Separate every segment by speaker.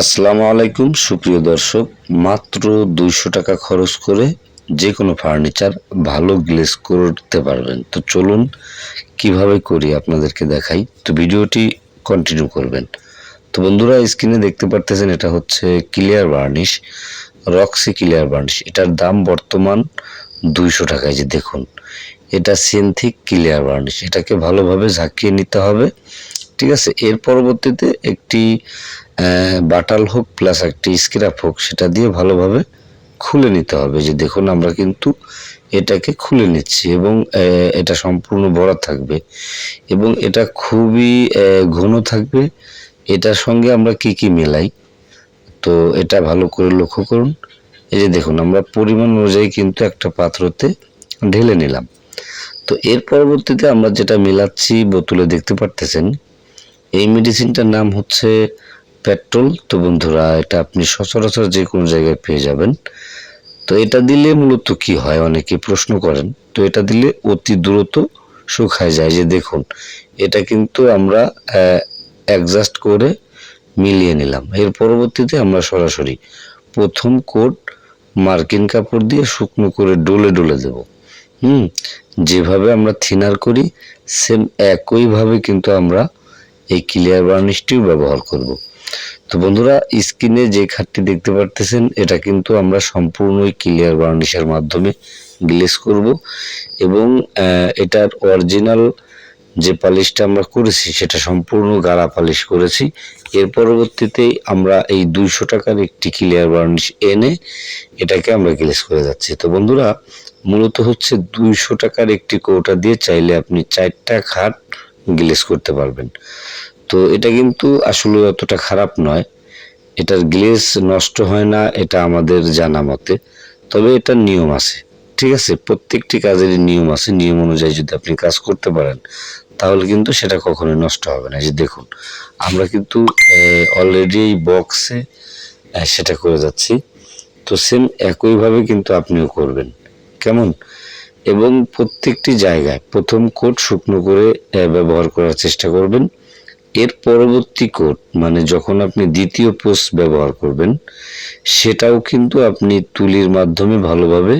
Speaker 1: আসসালামু আলাইকুম, সুপ্রিয় দর্শক। মাত্র দুইশো টাকা খরচ করে যে কোনো ফার্নিচার ভালো গ্লেজ করতে পারবেন। তো চলুন কীভাবে করি আপনাদেরকে দেখাই। তো ভিডিওটি কন্টিনিউ করবেন। তো বন্ধুরা, স্ক্রিনে দেখতে পারতেছেন এটা হচ্ছে clear varnish Roxy clear varnish এটার দাম বর্তমান দুইশো টাকায়। যে দেখুন, এটা সিনথিক ক্লিয়ার বার্নিশ এটাকে ভালোভাবে ঝাঁকিয়ে নিতে হবে। ঠিক আছে? এর পরবর্তীতে একটি বাটাল হোক প্লাস একটি স্ক্র্যাপ হোক, সেটা দিয়ে ভালোভাবে খুলে নিতে হবে। যে দেখুন, আমরা কিন্তু এটাকে খুলে নিচ্ছি এবং এটা সম্পূর্ণ ভরা থাকবে এবং এটা খুবই ঘন থাকবে। এটার সঙ্গে আমরা কি কি মেলাই? তো এটা ভালো করে লক্ষ্য করুন। এই যে দেখুন, আমরা পরিমাণ অনুযায়ী কিন্তু একটা পাত্রতে ঢেলে নিলাম। তো এর পরবর্তীতে আমরা যেটা মেলাচ্ছি, বোতলে দেখতে পারতেছেন এই মেডিসিনটার নাম হচ্ছে পেট্রোল তো বন্ধুরা, এটা আপনি সচরাচর যে কোনো জায়গায় পেয়ে যাবেন। তো এটা দিলে মূলত কি হয়? অনেকে প্রশ্ন করেন। তো এটা দিলে অতি দ্রুত শুকায় যায়। যে দেখুন, এটা কিন্তু আমরা অ্যাডজাস্ট করে মিলিয়ে নিলাম। এর পরবর্তীতে আমরা সরাসরি প্রথম কোট মার্কিন কাপড় দিয়ে শুকনো করে ডলে ডলে দেব। হুম? যেভাবে আমরা থিনার করি সেম একইভাবে কিন্তু আমরা এই ক্লিয়ার বার্নিশটিও ব্যবহার করব। তো বন্ধুরা স্ক্রিনে যে খাটটি দেখতে পারতেছেন, এটা কিন্তু আমরা সম্পূর্ণই ক্লিয়ার বার্নিশের মাধ্যমে গ্লেস করব এবং এটার অরিজিনাল যে পালিশটা আমরা করেছি, সেটা সম্পূর্ণ গাড়া পালিশ করেছি। এর পরবর্তীতে আমরা এই দুইশো টাকার একটি ক্লিয়ার বার্নিশ এনে এটাকে আমরা গ্লেস করে যাচ্ছি। তো বন্ধুরা, মূলত হচ্ছে দুইশো টাকার একটি কৌটা দিয়ে চাইলে আপনি চারটা খাট গ্লেস করতে পারবেন। তো এটা কিন্তু আসলে অতটা খারাপ নয়। এটার গ্লেস নষ্ট হয় না, এটা আমাদের জানা মতে। তবে এটার নিয়ম আছে, ঠিক আছে? প্রত্যেকটি কাজেরই নিয়ম আছে। নিয়ম অনুযায়ী যদি আপনি কাজ করতে পারেন, তাহলে কিন্তু সেটা কখনোই নষ্ট হবে না। যে দেখুন, আমরা কিন্তু অলরেডি এই বক্সে সেটা করে যাচ্ছি। তো সেম একইভাবে কিন্তু আপনিও করবেন। কেমন? এবং প্রত্যেকটি জায়গায় প্রথম কোট শুকনো করে ব্যবহার করার চেষ্টা করবেন। এর পরবর্তী কোট মানে যখন আপনি দ্বিতীয় পোস্ট ব্যবহার করবেন, সেটাও কিন্তু আপনি তুলির মাধ্যমে ভালোভাবে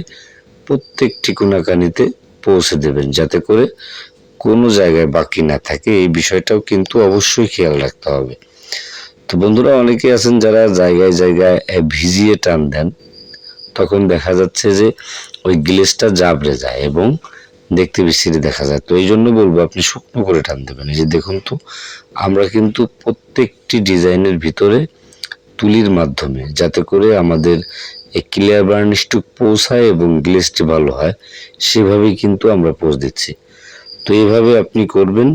Speaker 1: প্রত্যেকটি কোনাকানিতে পৌঁছে দেবেন, যাতে করে কোনো জায়গায় বাকি না থাকে। এই বিষয়টাও কিন্তু অবশ্যই খেয়াল রাখতে হবে। তো বন্ধুরা অনেকে আছেন যারা জায়গায় জায়গায় ভিজিয়ে টান দেন। তখন দেখা যাচ্ছে যে ওই গ্লেসটা জাবড়ে যায় এবং দেখতে বিশ্রী দেখা যায়। তো এই জন্য বলব আপনি শুকনো করে টান দেবেন এই যে দেখুন তো, আমরা কিন্তু প্রত্যেকটি ডিজাইনের ভিতরে তুলির মাধ্যমে যাতে করে আমাদের এই ক্লিয়ার বার্নিশটু পৌঁছায় এবং গ্লেসটি ভালো হয়, সেভাবেই কিন্তু আমরা পোজ দিচ্ছি। তো এইভাবে আপনি করবেন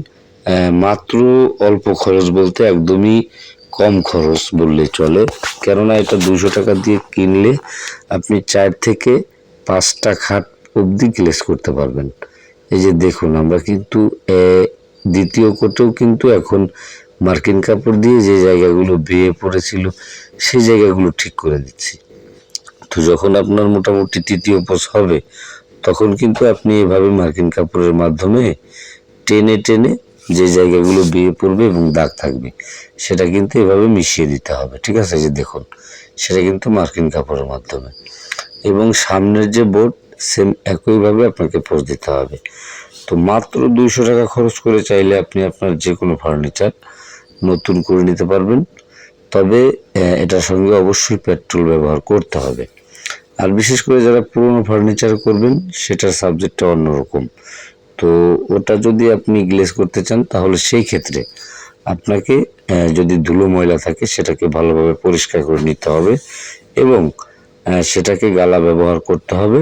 Speaker 1: মাত্র অল্প খরচ বলতে একদমই কম খরচ বললে চলে। কেননা এটা দুশো টাকা দিয়ে কিনলে আপনি চার থেকে পাঁচটা খাট অবধি গ্লেস করতে পারবেন। এই যে দেখুন, আমরা কিন্তু দ্বিতীয় কোটেও কিন্তু এখন মার্কিন কাপড় দিয়ে যে জায়গাগুলো বেয়ে পড়েছিল, সেই জায়গাগুলো ঠিক করে দিচ্ছি। তো যখন আপনার মোটামুটি তৃতীয় পোষ হবে, তখন কিন্তু আপনি এভাবে মার্কিন কাপড়ের মাধ্যমে টেনে টেনে যে জায়গাগুলো বিয়ে পড়বে এবং দাগ থাকবে, সেটা কিন্তু এভাবে মিশিয়ে দিতে হবে, ঠিক আছে? যে দেখুন, সেটা কিন্তু মার্কিন কাপড়ের মাধ্যমে। এবং সামনের যে বোর্ড, সেম একইভাবে আপনাকে পোষ দিতে হবে। তো মাত্র দুইশো টাকা খরচ করে চাইলে আপনি আপনার যে কোনো ফার্নিচার নতুন করে নিতে পারবেন। তবে এটার সঙ্গে অবশ্যই পেট্রোল ব্যবহার করতে হবে। আর বিশেষ করে যারা পুরনো ফার্নিচার করবেন, সেটার সাবজেক্টটা অন্যরকম। তো ওটা যদি আপনি গ্লেজ করতে চান, তাহলে সেই ক্ষেত্রে আপনাকে যদি ধুলো ময়লা থাকে, সেটাকে ভালোভাবে পরিষ্কার করে নিতে হবে এবং সেটাকে গালা ব্যবহার করতে হবে।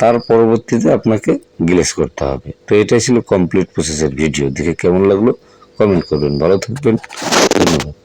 Speaker 1: তার পরবর্তীতে আপনাকে গ্লেজ করতে হবে। তো এটাই ছিল কমপ্লিট প্রসেসের ভিডিও দেখে কেমন লাগল? কমেন্ট করবেন। ভালো থাকবেন। ধন্যবাদ।